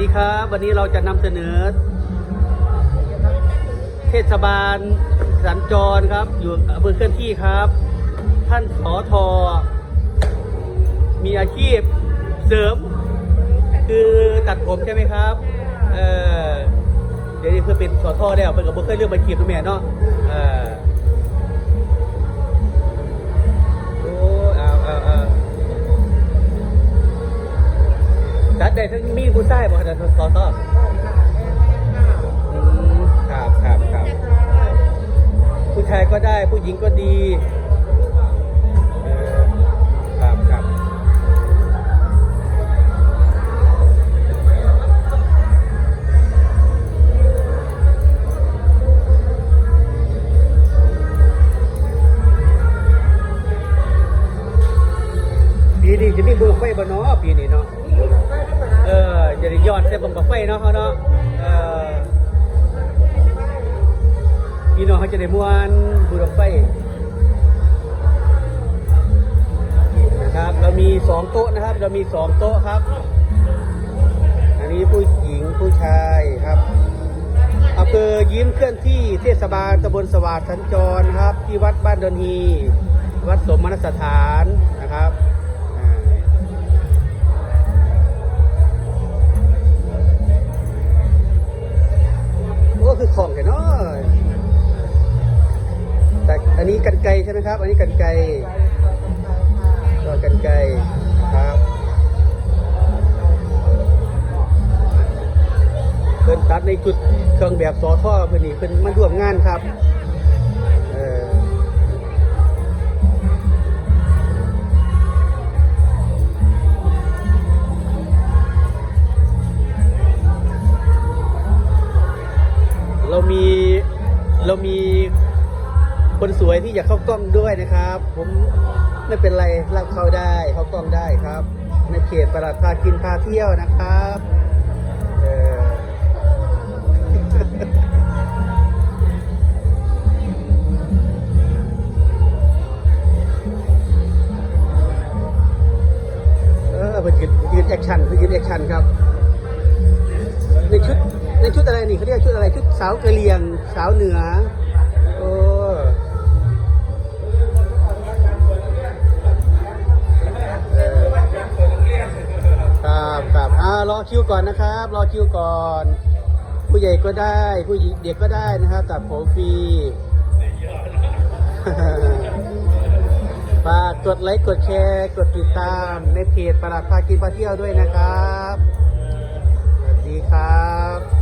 ดีครับ วันนี้เราจะนำเสนอ เทศบาลสัญจรครับ อยู่อำเภอเคลื่อนที่ครับ ท่านสอทอมีอาชีพเสริม คือตัดผมใช่ไหมครับ เออเดี๋ยวนี้เพื่อเป็นสอทอได้เพื่อนกับเพื่อนเรื่องมาขีดตัวแม่เนาะเออ จัดได้ทั้งมีผู้ใต้บอกแต่สอทออืมครับครับครับผู้ชายก็ได้ผู้หญิงก็ดีเออครับครับปีนี้จะมีบุญไฟบ่เนาะปีนี้เนาะ เออจะได้ยอดใส่บังบังไฟเนาะเขาเนาะเออพี่น้องเขาจะได้มวนบุญบังไฟนะครับเรามีสองโต๊ะนะครับ เรามีสองโต๊ะครับ อันนี้ผู้หญิงผู้ชายครับอำเภอยิ้มเคลื่อนที่เทศบาลตำบลสวัสดิ์สัญจรครับ ที่วัดบ้านดอนฮี วัดสมณสถาน นี้กันไกใช่ไหมครับ อันนี้กันไกก็กันไกครับเพิ่นตัดในจุดเครื่องแบบสอท่อเพิ่นนี่เพิ่นมาร่วมงานครับเออเรามีเรามี คนสวยที่อยากเข้ากล้องด้วยนะครับ ผมไม่เป็นไรรับเข้าได้เข้ากล้องได้ครับ ในเขตประหลัดพากินพาเที่ยวนะครับเออเออเพิ่นยืนยืนแอคชั่นเพิ่นยืนแอคชั่นครับ ในชุดในชุดอะไรนี่เขาเรียกชุดอะไรชุดสาวกะเหรี่ยงสาวเหนือ รอคิวก่อนนะครับ รอคิวก่อน ผู้ใหญ่ก็ได้ ผู้เด็กก็ได้นะครับตัดผมฟรีฝากกดไลค์กดแชร์กดติดตามในเพจประหลัดพากินไปเที่ยวด้วยนะครับ สวัสดีครับ